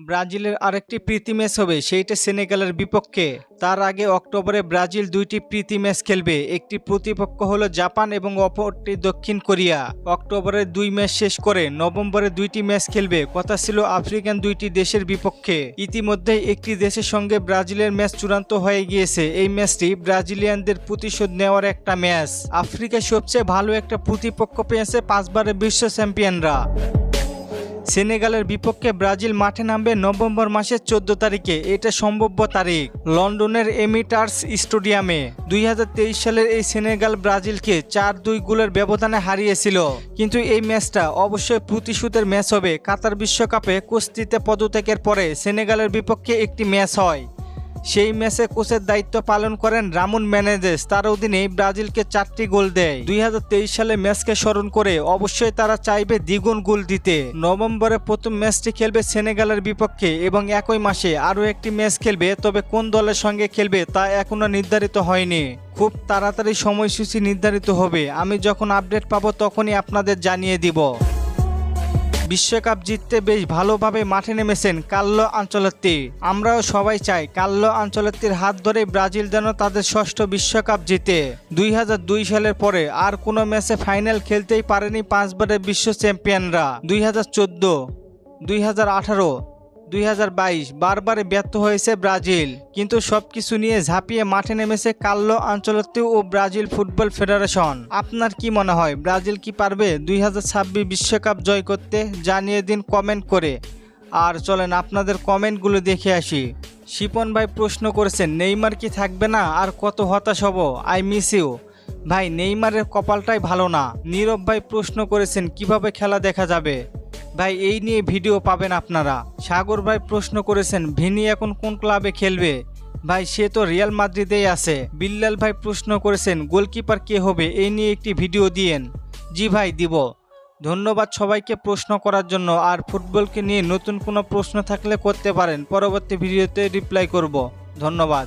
ব্রাজিলের আরেকটি প্রীতি ম্যাচ হবে, সেইটা সেনেগালের বিপক্ষে। তার আগে অক্টোবরে ব্রাজিল দুইটি প্রীতি ম্যাচ খেলবে। একটি প্রতিপক্ষ হলো জাপান এবং অপরটি দক্ষিণ কোরিয়া। অক্টোবরে দুই ম্যাচ শেষ করে নভেম্বরে দুইটি ম্যাচ খেলবে। কথা ছিল আফ্রিকান দুইটি দেশের বিপক্ষে। ইতিমধ্যে একটি দেশের সঙ্গে ব্রাজিলের ম্যাচ চূড়ান্ত হয়ে গিয়েছে। এই ম্যাচটি ব্রাজিলিয়ানদের প্রতিশোধ নেওয়ার একটা ম্যাচ। আফ্রিকায় সবচেয়ে ভালো একটা প্রতিপক্ষ পেয়েছে পাঁচবারের বিশ্ব চ্যাম্পিয়নরা। সেনেগালের বিপক্ষে ব্রাজিল মাঠে নামবে নভেম্বর মাসের চোদ্দ তারিখে। এটা সম্ভব্য তারিখ। লন্ডনের এমিটার্স স্টেডিয়ামে। দুই হাজার তেইশ সালের এই সেনেগাল ব্রাজিলকে চার দুই গোলের ব্যবধানে হারিয়েছিল। কিন্তু এই ম্যাচটা অবশ্যই প্রতিশোধের ম্যাচ হবে। কাতার বিশ্বকাপে কুস্তিতে পদত্যাগের পরে সেনেগালের বিপক্ষে একটি ম্যাচ হয়। সেই ম্যাচে কোচের দায়িত্ব পালন করেন রামুন ম্যানেজেস তার অধীনে ব্রাজিলকে চারটি গোল দেয়। দুই হাজার তেইশ সালে ম্যাচকে স্মরণ করে অবশ্যই তারা চাইবে দ্বিগুণ গোল দিতে। নভেম্বরে প্রথম ম্যাচটি খেলবে সেনেগালের বিপক্ষে এবং একই মাসে আরও একটি ম্যাচ খেলবে, তবে কোন দলের সঙ্গে খেলবে তা এখনও নির্ধারিত হয়নি। খুব তাড়াতাড়ি সময়সূচি নির্ধারিত হবে। আমি যখন আপডেট পাবো তখনই আপনাদের জানিয়ে দিব। বিশ্বকাপ জিততে বেশ ভালোভাবে মাঠে নেমেছেন কাল্লো আঞ্চলত্তি। আমরাও সবাই চাই কাল্লো আঞ্চলত্তির হাত ধরে ব্রাজিল যেন তাদের ষষ্ঠ বিশ্বকাপ জিতে। দুই হাজার দুই সালের পরে আর কোনো ম্যাচে ফাইনাল খেলতেই পারেনি পাঁচবারের বিশ্ব চ্যাম্পিয়নরা। দুই হাজার চোদ্দ, দুই হাজার দুই হাজার বাইশ বারবারে ব্যর্থ হয়েছে ব্রাজিল। কিন্তু সবকিছু নিয়ে ঝাঁপিয়ে মাঠে নেমেছে কাল্লো আঞ্চলত্তি ও ব্রাজিল ফুটবল ফেডারেশন। আপনার কি মনে হয়, ব্রাজিল কি পারবে দুই বিশ্বকাপ জয় করতে? জানিয়ে দিন কমেন্ট করে। আর চলেন আপনাদের কমেন্টগুলো দেখে আসি। শিপন ভাই প্রশ্ন করেছেন, নেইমার কি থাকবে না? আর কত হতাশ হব? I miss you. ভাই, নেইমারের কপালটাই ভালো না। নীরব ভাই প্রশ্ন করেছেন, কীভাবে খেলা দেখা যাবে? ভাই, এই নিয়ে ভিডিও পাবেন আপনারা। সাগর ভাই প্রশ্ন করেছেন, ভিনি এখন কোন ক্লাবে খেলবে? ভাই, সে তো রিয়াল মাদ্রিদেই আছে। বিল্লাল ভাই প্রশ্ন করেছেন, গোলকিপার কে হবে? এই নিয়ে একটি ভিডিও দিয়েন। জি ভাই, দিব। ধন্যবাদ সবাইকে প্রশ্ন করার জন্য। আর ফুটবলকে নিয়ে নতুন কোনো প্রশ্ন থাকলে করতে পারেন। পরবর্তী ভিডিওতে রিপ্লাই করব। ধন্যবাদ।